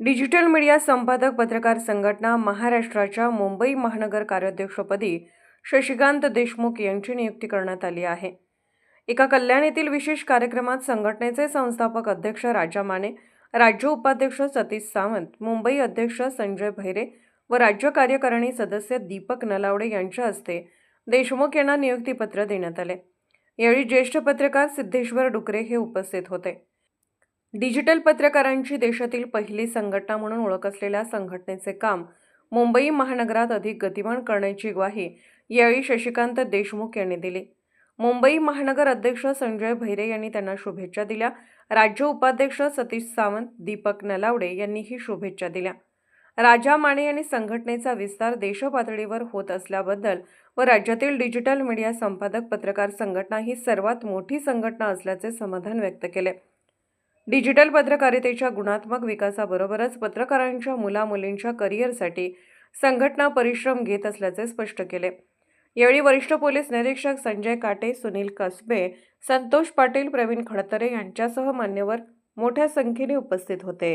Digital media संपादक पत्रकार संघटना महाराष्ट्राच्या मुंबई महानगर कार्याध्यक्षपदी शशिकांत देशमुख यांची नियुक्ती करण्यात आली आहे. एका कल्याण येथील विशेष कार्यक्रमात संघटनेचे संस्थापक अध्यक्ष राजा माने राज्य उपाध्यक्ष सतीश सावंत मुंबई अध्यक्ष संजय भैरे व राज्य कार्यकारिणी सदस्य दीपक नलावडे यांच्या हस्ते देशमुख यांना नियुक्तीपत्र देण्यात आले. यावेळी ज्येष्ठ पत्रकार सिद्धेश्वर डुकरे हे उपस्थित होते. डिजिटल पत्रकारांची देशातील पहिली संघटना म्हणून ओळख असलेल्या संघटनेचे काम मुंबई महानगरात अधिक गतिमान करण्याची ग्वाही यावेळी शशिकांत देशमुख यांनी दिली. मुंबई महानगर अध्यक्ष संजय भैरे यांनी त्यांना शुभेच्छा दिल्या. राज्य उपाध्यक्ष सतीश सावंत दीपक नलावडे यांनीही शुभेच्छा दिल्या. राजा माने यांनी संघटनेचा विस्तार देशपातळीवर होत असल्याबद्दल व राज्यातील डिजिटल मीडिया संपादक पत्रकार संघटना ही सर्वात मोठी संघटना असल्याचे समाधान व्यक्त केले. डिजिटल पत्रकारितेच्या गुणात्मक विकासाबरोबरच पत्रकारांच्या मुलामुलींच्या करिअरसाठी संघटना परिश्रम घेत असल्याचे स्पष्ट केले. यावेळी वरिष्ठ पोलीस निरीक्षक संजय काटे सुनील कसबे संतोष पाटील प्रवीण खडतरे यांच्यासह मान्यवर मोठ्या संख्येने उपस्थित होते.